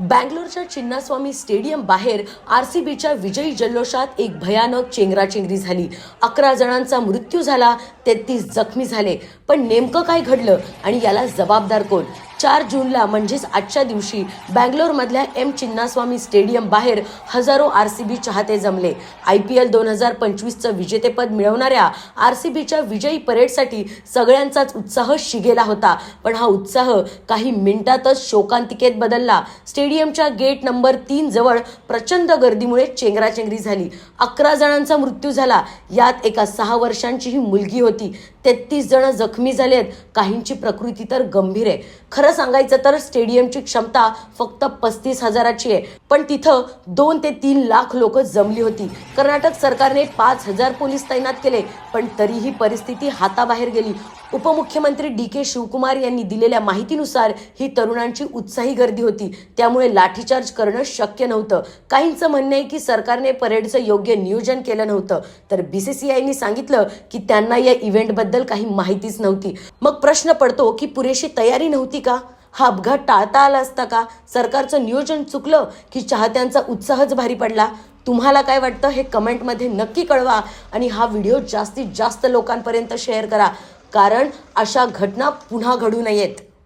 बँगलोरच्या Chinnaswamy stadium बाहेर R C बीच्या विजयी जल्लोषात एक भयानक चेंगराचेंगरी झाली. अकरा जणांचा मृत्यू झाला तेहतीस जखमी झाले. पण नेमकं काय घडलं आणि याला जबाबदार कोण? चार जूनला म्हणजेच आजच्या दिवशी बँगलोरमधल्या एम चिन्नास्वामी स्टेडियम बाहेर हजारो आर सी बी चाहते जमले. आय पी एल दोन हजार पंचवीसचं विजेतेपद मिळवणाऱ्या आर सी बीच्या विजयी परेडसाठी सगळ्यांचाच उत्साह शिगेला होता. पण हा उत्साह काही मिनिटातच शोकांतिकेत बदलला. स्टेडियमच्या गेट नंबर तीन जवळ प्रचंड गर्दीमुळे चेंगराचेंगरी झाली. अकरा जणांचा मृत्यू झाला. यात एका सहा वर्षांची ही मुलगी होती. तेहतीस जण जखमी झालेत. काहींची प्रकृती तर गंभीर आहे. खरं सांगायचं तर स्टेडियमची क्षमता फक्त पस्तीस हजाराची आहे. पण तिथं दोन ते तीन लाख लोक जमली होती. कर्नाटक सरकारने पाच हजार पोलीस तैनात केले पण तरीही परिस्थिती हाताबाहेर गेली. उपमुख्यमंत्री डी के शिवकुमार यांनी दिलेल्या माहितीनुसार ही तरुणांची उत्साही गर्दी होती. त्यामुळे लाठीचार्ज करणं शक्य नव्हतं. काहींचं म्हणणं आहे की सरकारने परेडचं योग्य नियोजन केलं नव्हतं. तर बीसीसीआयनी सांगितलं की त्यांना या इव्हेंटबद्दल काही माहितीच नव्हती. मग प्रश्न पडतो की पुरेशी तयारी नव्हती का? हा अपघात टाळता आला असता का? सरकारचं नियोजन चुकलं की चाहत्यांचा उत्साहच भारी पडला. तुम्हाला काय वाटतं हे कमेंटमध्ये नक्की कळवा आणि हा व्हिडिओ जास्तीत जास्त लोकांपर्यंत शेअर करा. कारण अशा घटना पुन्हा घडू नयेत.